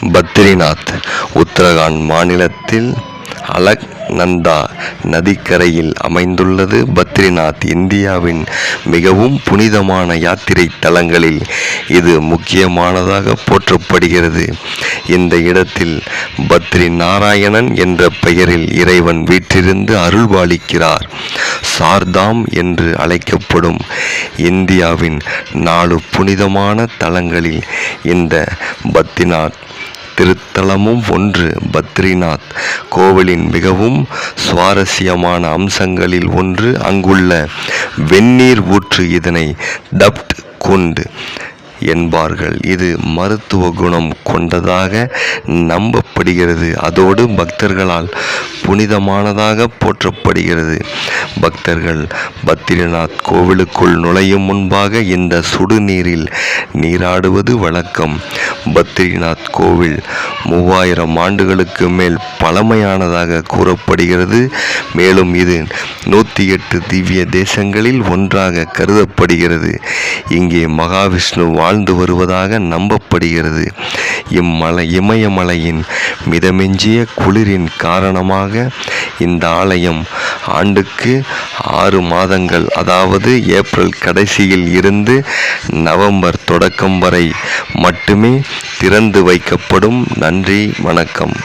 பத்ரிநாத் உத்தரகாண்ட் மாநிலத்தில் அலக் நந்தா நதிக்கரையில் அமைந்துள்ளது. பத்ரிநாத் இந்தியாவின் மிகவும் புனிதமான யாத்திரை தலங்களில் இது முக்கியமானதாக போற்றப்படுகிறது. இந்த இடத்தில் பத்ரி நாராயணன் என்ற பெயரில் இறைவன் வீற்றிருந்து அருள்பாலிக்கிறார் சார்தாம் என்று அழைக்கப்படும் இந்தியாவின் நாலு புனிதமான தலங்களில் இந்த பத்ரிநாத் திருத்தலமும் ஒன்று. பத்ரிநாத் கோவிலின் மிகவும் சுவாரஸ்யமான அம்சங்களில் ஒன்று அங்குள்ள வெந்நீர் ஊற்று இதனை டப்ட் குண்டு. என்பார்கள். இது மருத்துவ குணம் கொண்டதாக நம்பப்படுகிறது. அதோடு பக்தர்களால் புனிதமானதாக போற்றப்படுகிறது. பக்தர்கள் பத்ரிநாத் கோவிலுக்குள் நுழையும் முன்பாக இந்த சுடுநீரில் நீராடுவது வழக்கம். பத்ரிநாத் கோவில் மூவாயிரம் ஆண்டுகளுக்கு மேல் பழமையானதாக கூறப்படுகிறது. மேலும் இது நூற்றி எட்டு திவ்ய தேசங்களில் ஒன்றாக கருதப்படுகிறது. இங்கே மகாவிஷ்ணு வாழ்ந்து வருவதாக நம்பப்படுகிறது. இம்மலை இமயமலையின் மிதமெஞ்சிய குளிரின் காரணமாக இந்த ஆலயம் ஆண்டுக்கு ஆறு மாதங்கள் அதாவது ஏப்ரல் கடைசியில் இருந்து நவம்பர் தொடக்கம் வரை மட்டுமே திறந்து வைக்கப்படும். நன்றி வணக்கம்.